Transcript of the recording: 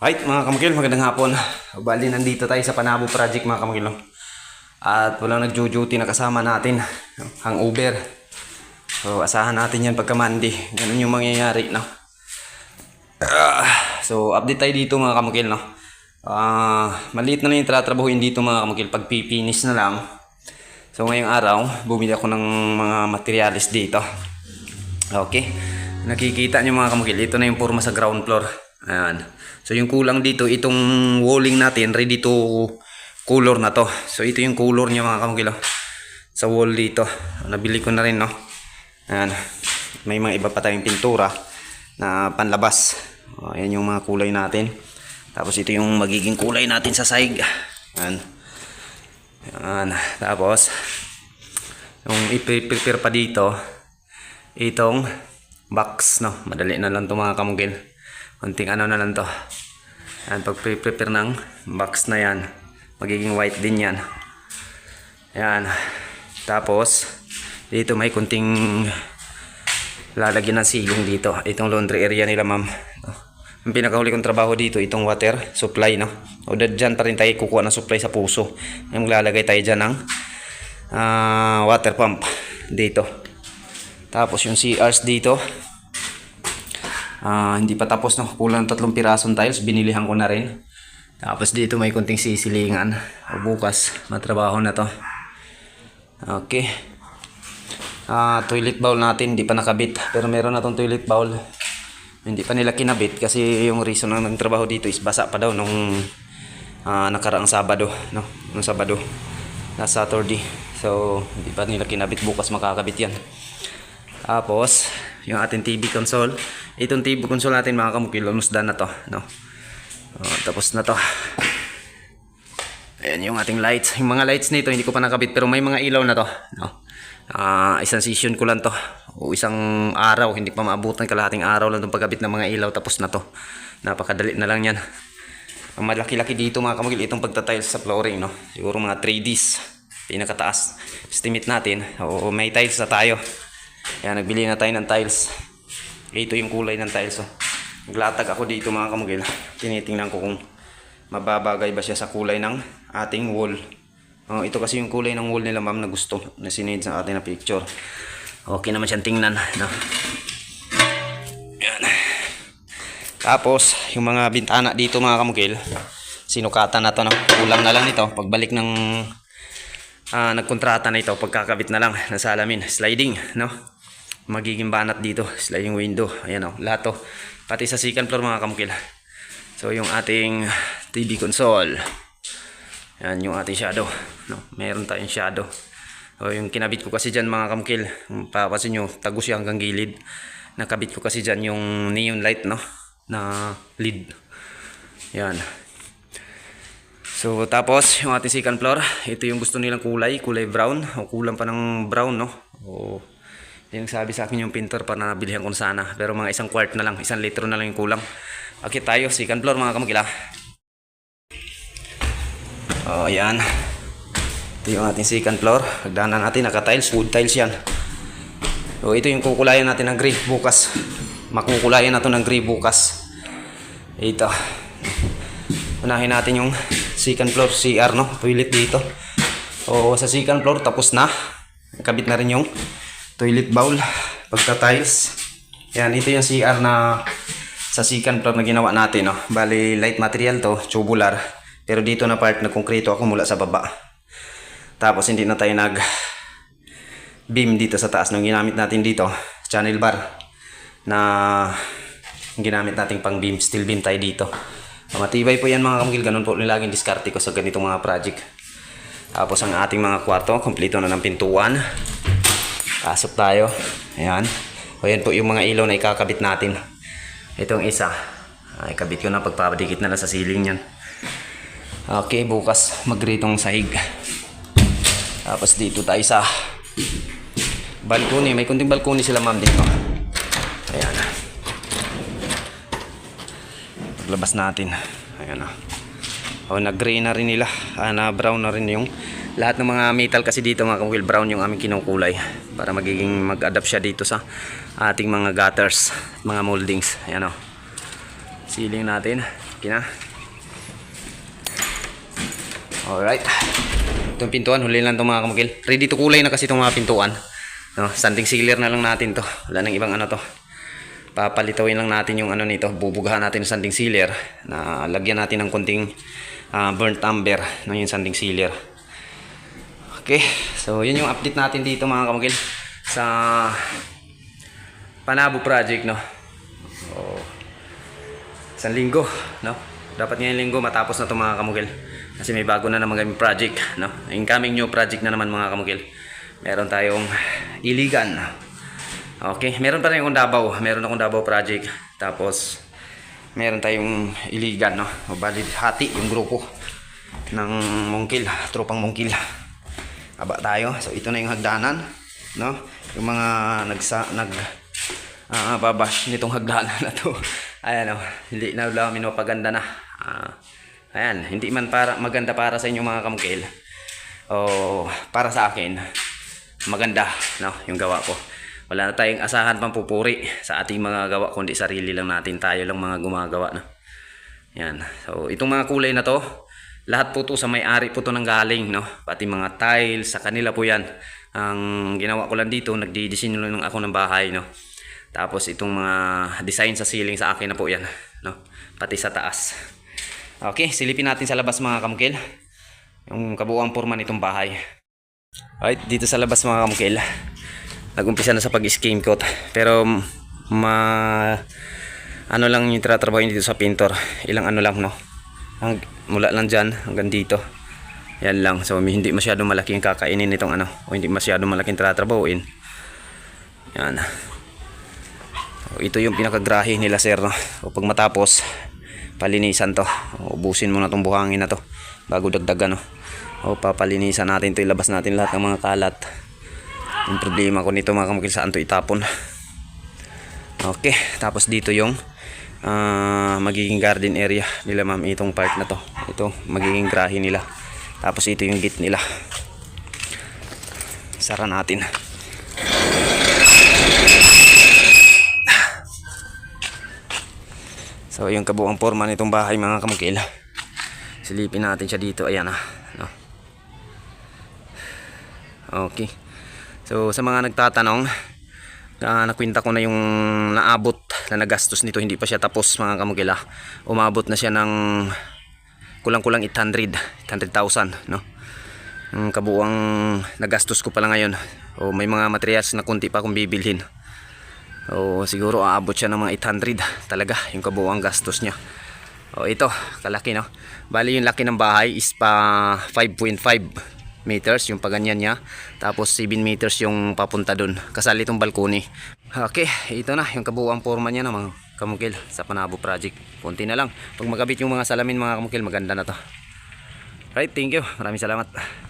Right, mga kamukil, magandang hapon. Bali, nandito tayo sa Panabo Project, mga kamukil. At walang nagjo-duty na kasama natin, ang Uber. So, asahan natin yan pagka Monday. Ganun yung mangyayari, no? Ah, so, update tayo dito, mga kamukil, no? Ah, maliit na lang yung tratrabahuin dito, mga kamukil. Pag pipinis na lang. So, ngayong araw, bumili ako ng mga materialis dito. Okay. Nakikita nyo mga kamukil, ito na yung forma sa ground floor. Ayan. So yung kulang dito, itong walling natin, ready to color na to. So ito yung color niya mga kamukil. oh. Sa wall dito. Nabili ko na rin, no? Ayan. May mga iba pa tayong pintura na panlabas. O, ayan yung mga kulay natin. Tapos ito yung magiging kulay natin sa side. Ayan. Ayan. Tapos, yung i-prepare pa dito, itong box, no? Madali na lang to mga kamugil. Kunting ano na lang to. Yan, pag prepare ng box na yan, magiging white din yan. Yan. Tapos, dito may kunting lalagyan ng silong dito. Itong laundry area nila, ma'am. Ang pinakahuli kong trabaho dito, itong water supply, no? O dyan pa rin tayo kukuha ng supply sa puso. Yung lalagay tayo dyan ng ah, water pump dito. Tapos yung CRs dito, ah, hindi pa tapos no. Kulang tatlong pirasong tiles, binilihan ko na rin. Tapos dito may kunting sisilingan. O bukas, matrabaho na to. Okay. Ah, toilet bowl natin, hindi pa nakabit. Pero meron na tong toilet bowl. Hindi pa nila kinabit kasi yung reason na nagtrabaho dito is basa pa daw nung ah, nakaraang Sabado, no? Nung Sabado. Na Saturday. So, hindi pa nila kinabit bukas makakabit yan. Tapos, yung ating TV console. Itong TV console natin mga kamukil, almost done na to. No? Oh, tapos na to. Ayan yung ating lights. Yung mga lights nito hindi ko pa nakabit pero may mga ilaw na to. No? Ah, isang session ko lang to. O isang araw, hindi pa maabutan kalahating araw lang itong pagkabit ng mga ilaw tapos na to. Napakadali na lang yan. Ang malaki-laki dito mga kamagil, itong pagtatiles sa flooring, no? Siguro mga 3Ds. Pinakataas. Estimate natin. O may tiles na tayo. Kaya nagbili na tayo ng tiles. Ito yung kulay ng tiles, oh. Naglatag ako dito mga kamagil. Tinitingnan ko kung mababagay ba siya sa kulay ng ating wall. Oh, ito kasi yung kulay ng wall nila ma'am na gusto na sinade sa atin na picture. Okay naman siyang tingnan. No? Yan. Tapos, yung mga bintana dito mga kamukil, sinukatan na to. No? Kulang na lang nito. Pagbalik ng ah, nagkontrata na ito, pagkakabit na lang ng salamin. Sliding, no? Magiging banat dito. Sliding window. Ayan o, lahat to. Pati sa second floor mga kamukil. So, yung ating TV console. Yan yung ating shadow. No? Meron tayong shadow. O, yung kinabit ko kasi dyan mga kamukil. Papasin nyo, tago siya hanggang gilid. Nakabit ko kasi dyan yung neon light, no? Na lid. Yan. So, tapos, yung ating second floor. Ito yung gusto nilang kulay. Kulay brown. O kulang pa ng brown, no? O, yung sabi sa akin yung pintor para nabilihan ko na sana. Pero mga isang quart na lang. Isang litro na lang yung kulang. Okay tayo. Second floor mga kamukil, ah. Oh, ayan. Ito yung ating second floor. Pagdaanan natin, naka-tiles, wood tiles yan. So, ito yung kukulayan natin ng gray bukas. Makukulayan na to ng gray bukas. Ito. Unahin natin yung second floor CR, no? Toilet dito. O, sa second floor, tapos na. Kabit na rin yung toilet bowl. Pagka-tiles. Yan, ito yung CR na sa second floor na ginawa natin, no? Bali, light material to, tubular. Pero dito na part, nagkonkrito ako mula sa baba. Tapos hindi na tayo nag beam dito sa taas nung ginamit natin dito, channel bar na ginamit nating pang beam, steel beam tayo dito. Matibay po yan mga kamugil, ganun po nilaging diskarte ko sa ganitong mga project. Tapos ang ating mga kwarto, kompleto na ng pintuan. Pasok tayo. Ayan. O yan po yung mga ilaw na ikakabit natin. Itong isa. Ay, kabit ko na pagpapadikit na lang sa ceiling yan. Okay, bukas magritong sahig. Tapos dito tayo sa balcony. May kunting balcony sila ma'am dito. Ayan. Paglabas natin. Ayan na. O, nag-gray na rin nila. Ah, na brown na rin yung lahat ng mga metal kasi dito mga wheel brown yung aming kinukulay para magiging mag-adapt siya dito sa ating mga gutters, mga moldings. Ayan o. Ceiling natin. Okay na. Alright. Itong pintuan, huli lang itong mga kamukil. Ready to kulay na kasi itong mga pintuan. No, standing sealer na lang natin to. Wala nang ibang ano to. Papalitawin lang natin yung ano nito. Bubugahan natin yung sanding sealer. Na lagyan natin ng konting ah, burnt amber no, yung sanding sealer. Okay. So, yun yung update natin dito mga kamukil. Sa Panabo project, no? So, isang linggo, no? Dapat ngayong linggo matapos na ito mga kamukil. Kasi may bago na naman kami project, no? Incoming new project na naman mga kamukil. Meron tayong iligan. Okay, meron pa rin akong Davao. Meron akong Davao project. Tapos, meron tayong iligan, no? O bali, hati yung grupo ng mungkil, tropang mungkil. Aba tayo. So, ito na yung hagdanan, no? Yung mga nagsa, nag, ah babash nitong hagdanan na to. Ayan o, hindi na lang minupaganda na. Ah, ayan, hindi man para maganda para sa inyo mga kamukil. O para sa akin, maganda no, yung gawa ko. Wala na tayong asahan pang pupuri sa ating mga gawa kundi sarili lang natin tayo lang mga gumagawa no. Yan. So itong mga kulay na to, lahat po to sa may-ari po to nang galing no. Pati mga tiles sa kanila po 'yan. Ang ginawa ko lang dito, nagdi-design lang ako ng bahay no. Tapos itong mga design sa ceiling sa akin na po 'yan no. Pati sa taas. Okay, silipin natin sa labas mga kamukil. Yung kabuuan forma nitong bahay. Alright, dito sa labas mga kamukil. Nag-umpisa na sa pag-scheme coat. Pero ma ano lang yung tratrabaho dito sa pintor. Ilang ano lang no. Ang, mula lang dyan hanggang dito. Yan lang. So hindi masyadong malaki yung kakainin nitong ano. O hindi masyadong malaking tratrabahuin. Yan. So, ito yung pinakagrahe nila sir no. O pag matapos palinisan to. Ubusin mo na tong buhangin na to bago dagdagan no. O papalinisan natin to ilabas natin lahat ng mga kalat. Yung problema ko nito mga kamukil saan to itapon. Okay, tapos dito yung ah, magiging garden area nila ma'am itong part na to. Ito magiging grahe nila. Tapos ito yung gate nila. Sara natin. So yung kabuang forma nitong bahay mga kamukil. Silipin natin siya dito. Ayan ah. No? Okay. So sa mga nagtatanong, ah, nakwenta ko na yung naabot na nagastos nito. Hindi pa siya tapos mga kamukila. Umabot na siya ng kulang-kulang 800. 800,000. No? Ang kabuang nagastos ko pala ngayon. O may mga materials na kunti pa akong bibilhin. O siguro aabot siya ng mga 800 talaga yung kabuuang gastos niya. O ito, kalaki no. Bali yung laki ng bahay is pa 5.5 meters yung paganyan niya. Tapos 7 meters yung papunta dun. Kasali itong balkoni. Okay, ito na yung kabuuang forma niya ng mga kamukil sa Panabo Project. Kunti na lang. Pag magkabit yung mga salamin mga kamukil, maganda na to. Right, thank you. Maraming salamat.